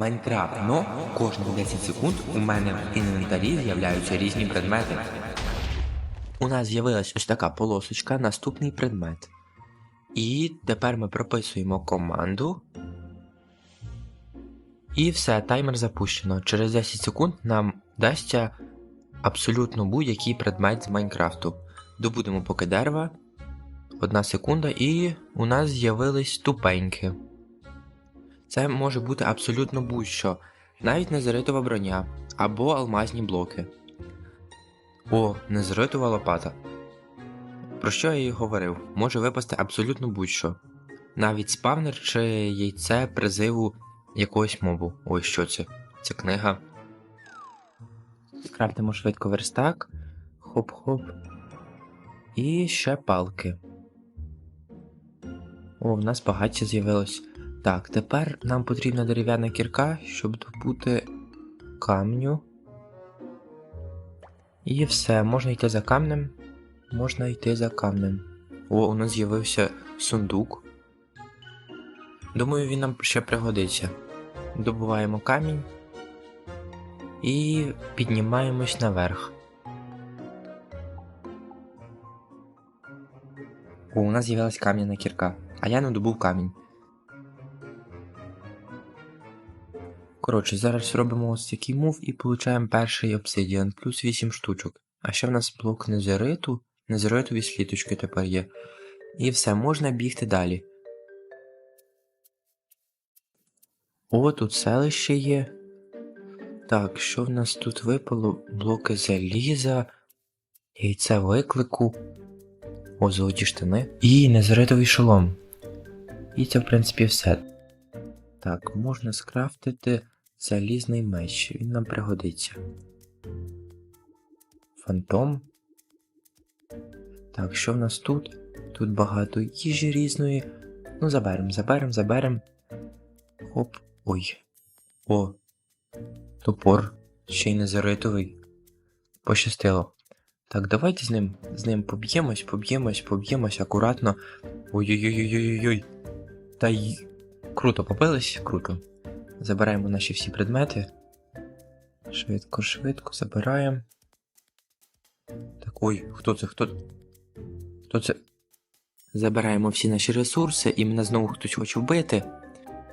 Майнкрафт, но кожні 10 секунд у мене в інвентарі з'являються різні предмети. У нас з'явилась ось така полосочка, наступний предмет. І тепер ми прописуємо команду. І все, таймер запущено. Через 10 секунд нам дасться абсолютно будь-який предмет з Майнкрафту. Добудемо поки дерева. Одна секунда, і у нас з'явились ступеньки. Це може бути абсолютно будь-що, навіть незаритова броня або алмазні блоки. О, незаритова лопата. Про що я і говорив, може випасти абсолютно будь-що. Навіть спавнер чи яйце призиву якогось мобу. Ой, що це? Це книга. Скрафтимо швидко верстак. Хоп-хоп. І ще палки. О, в нас багаття з'явилось. Так, тепер нам потрібна дерев'яна кірка, щоб добути камню. І все, можна йти за камнем. Можна йти за камнем. О, у нас з'явився сундук. Думаю, він нам ще пригодиться. Добуваємо камінь і піднімаємось наверх. О, у нас з'явилась кам'яна кірка, а я не добув камінь. Коротше, зараз робимо ось такий мув і получаємо перший обсидіан, плюс 8 штучок. А ще в нас блок незериту, незеритові сліточки тепер є. І все, можна бігти далі. О, тут селище є. Так, що в нас тут випало? Блоки заліза, яйце виклику. О, золоті штани. І незаритовий шолом. І це, в принципі, все. Так, можна скрафтити залізний меч. Він нам пригодиться. Фантом. Так, що в нас тут? Тут багато їжі різної. Ну, заберем, заберем, заберем. Хоп. Ой. О. Топор. Ще й незаритовий. Пощастило. Так, давайте з ним з ним поб'ємось, поб'ємось, поб'ємось акуратно. Ой-ой-ой-ой-ой-ой. Та й. Круто побились, круто. Забираємо наші всі предмети. Швидко, швидко забираємо. Так, ой, хто це? Хто? Хто це? Забираємо всі наші ресурси, і мене знову хтось хоче вбити.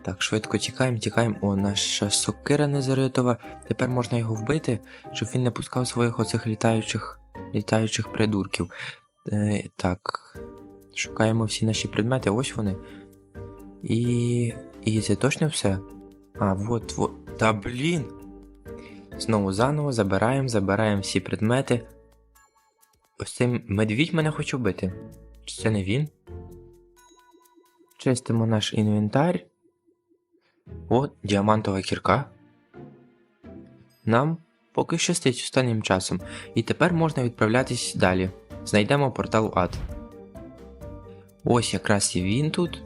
Так, швидко тікаємо, тікаємо. О, наша сокира незаритова. Тепер можна його вбити, щоб він не пускав своїх оцих літаючих літаючих придурків. Е, так. Шукаємо всі наші предмети, ось вони. І. І це точно все? А, вот, вот. Та блін. Знову заново забираємо, забираємо всі предмети. Ось цей медвідь мене хоче вбити. Чи це не він? Чистимо наш інвентар. О, діамантова кірка. Нам поки щастить останнім часом, і тепер можна відправлятись далі. Знайдемо портал Ад. Ось якраз і він тут.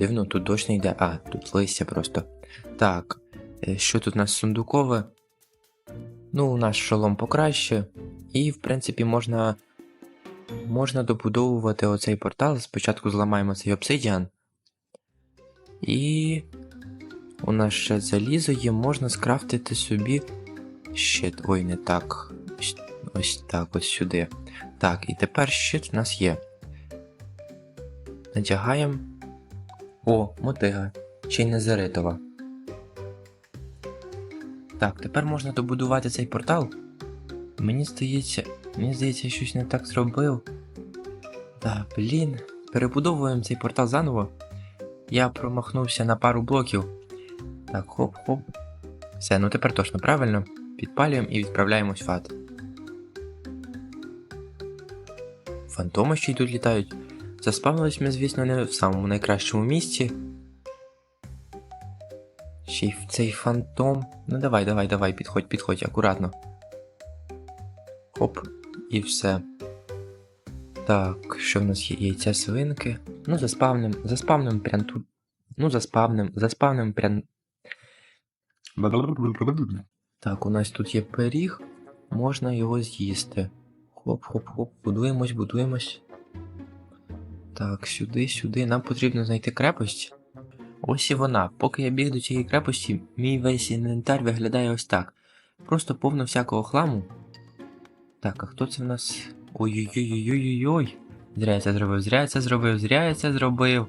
Дивно, тут дощ не йде. А, тут листя просто. Так, е, що тут у нас сундукове? Ну, наш шолом покраще. І, в принципі, можна. Можна добудовувати оцей портал. Спочатку зламаємо цей обсидіан. І. У нас ще залізо є, можна скрафтити собі. Щит. Ой, не так. Ось, так, ось сюди. Так, і тепер щит у нас є. Надягаємо. О, мотига. Ще й не заритова. Так, тепер можна добудувати цей портал. Мені здається. Мені здається, я щось не так зробив. Та, блін. Перебудовуємо цей портал заново. Я промахнувся на пару блоків. Так, хоп-хоп. Все, ну тепер точно правильно. Підпалюємо і відправляємось в ад. Фантоми ще й тут літають. Заспавнились ми, звісно, не в самому найкращому місці. Ще й цей фантом. Ну давай, давай, давай, підходь, підходь, акуратно. Хоп, і все. Так, що в нас є? Яйця свинки. Ну, заспавним, заспавним прям тут. Ну, заспавним, заспавним прям. Так, у нас тут є пиріг, можна його з'їсти. Хоп-хоп-хоп, будуємось, будуємось. Так, сюди, сюди. Нам потрібно знайти крепость. Ось і вона. Поки я біг до цієї крепості, мій весь інвентар виглядає ось так. Просто повно всякого хламу. Так, а хто це в нас? Ой-ой-ой-ой-ой-ой. Зря я це зробив, зря я це зробив, зря я це зробив.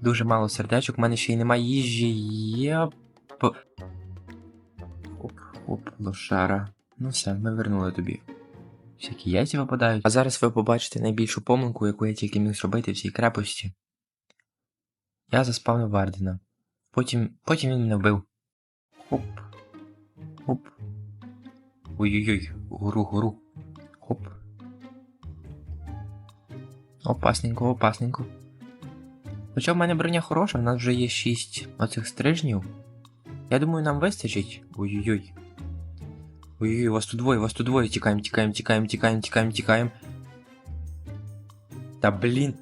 Дуже мало сердечок, в мене ще й немає їжі. Є. Оп, оп, лошара. Ну все, ми вернули тобі. Всякі яйця випадають. А зараз ви побачите найбільшу помилку, яку я тільки міг зробити в цій крепості. Я заспавнив Вардена. Потім. Потім він мене вбив. Хоп. Хоп. Ой-ой-ой, гору, гору. Хоп. Опасненько, опасненько. Хоча в мене броня хороша, в нас вже є 6 оцих стрижнів. Я думаю, нам вистачить. Ой-ой-ой. Ой-ой, вас тут двоє, вас тут двоє. Тікаємо, тікаємо, тікаємо, тікаємо, тікаємо, тікаємо. Та блін.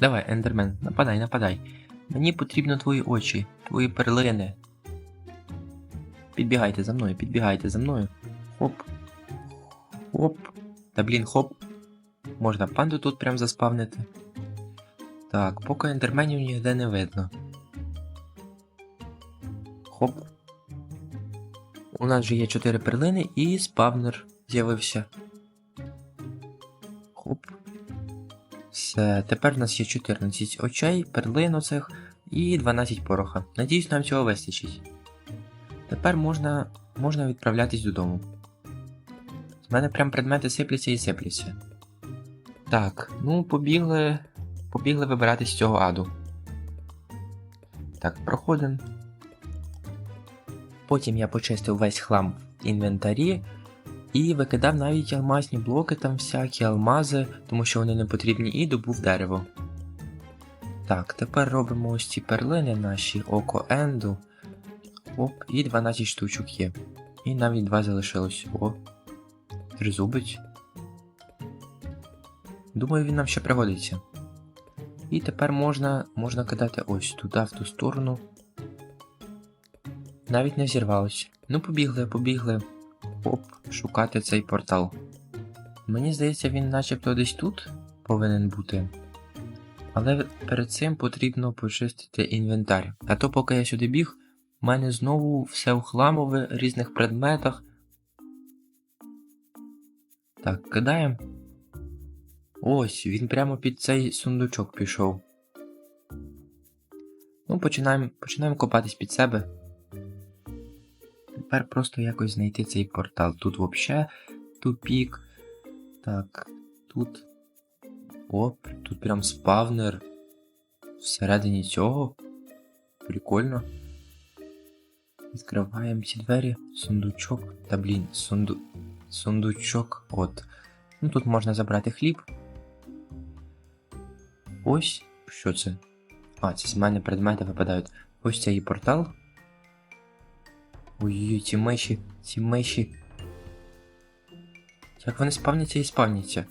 Давай, ендермен, нападай, нападай. Мені потрібно твої очі, твої перлини. Підбігайте за мною, підбігайте за мною. Хоп. Хоп. Та блін, хоп. Можна панду тут прям заспавнити. Так, поки ендерменів ніде не видно. У нас же є 4 перлини і спавнер з'явився. Хоп. Все, тепер в нас є 14 очей, перлин оцих і 12 пороха. Надіюсь, нам цього вистачить. Тепер можна, можна відправлятись додому. З мене прям предмети сипляться і сипляться. Так, ну побігли. Побігли вибиратись з цього аду. Так, проходимо. Потім я почистив весь хлам в інвентарі і викидав навіть алмазні блоки, там всякі алмази, тому що вони не потрібні, і добув дерево. Так, тепер робимо ось ці перлини наші око енду. Оп, і 12 штучок є. І навіть два залишилось. О. Тризубець. Думаю, він нам ще пригодиться. І тепер можна можна кидати ось туди, в ту сторону. Навіть не взірвалось. Ну, побігли, побігли. Оп, шукати цей портал. Мені здається, він начебто десь тут повинен бути. Але перед цим потрібно почистити інвентар. А то, поки я сюди біг, в мене знову все в різних предметах. Так, кидаємо. Ось, він прямо під цей сундучок пішов. Ну, починаємо починаємо копатись під себе. Тепер просто якось знайти цей портал. Тут взагалі тупік. Так, тут. Оп, тут прям спавнер. Всередині цього. Прикольно. Відкриваємо ці двері. Сундучок. Та блін, сунду... сундучок. От. Ну тут можна забрати хліб. Ось. Що це? А, це з мене предмети випадають. Ось цей портал. Ой-ой, ці миші, ці миші. Як вони спавняться і спавняться?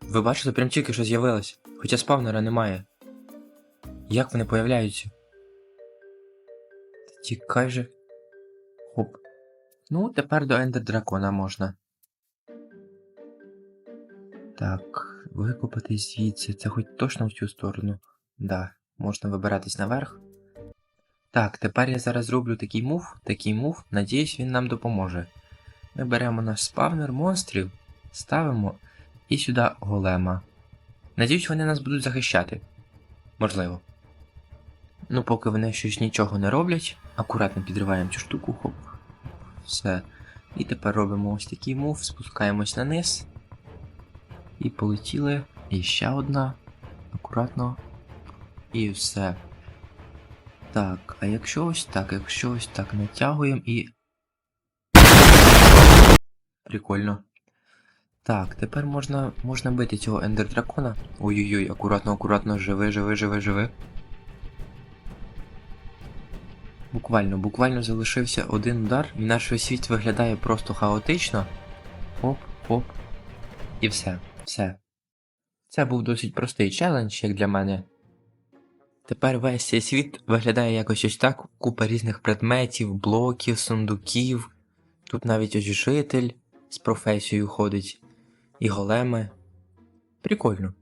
Ви бачите, прям тільки що з'явилось, хоча спавнера немає. Як вони появляються? Тікай же. Хоп. Ну, тепер до Ендер Дракона можна. Так, викопати звідси. Це хоч точно в цю сторону. Да, можна вибиратись наверх. Так, тепер я зараз зроблю такий мув, такий мув, надіюсь, він нам допоможе. Ми беремо наш спавнер монстрів, ставимо і сюди голема. Надіюсь, вони нас будуть захищати. Можливо. Ну, поки вони щось нічого не роблять, акуратно підриваємо цю штуку, хоп. Все. І тепер робимо ось такий мув, спускаємось на низ. І полетіли. І ще одна. Акуратно. І все. Так, а якщо ось так, якщо ось так натягуємо і. Прикольно. Так, тепер можна можна бити цього ендер дракона. Ой-ой-ой, акуратно, акуратно, живи, живи, живи, живи. Буквально, буквально залишився один удар, і наш весь світ виглядає просто хаотично. Оп, оп. І все, все. Це був досить простий челендж, як для мене. Тепер весь цей світ виглядає якось ось так, купа різних предметів, блоків, сундуків. Тут навіть ось житель з професією ходить, і големи. Прикольно.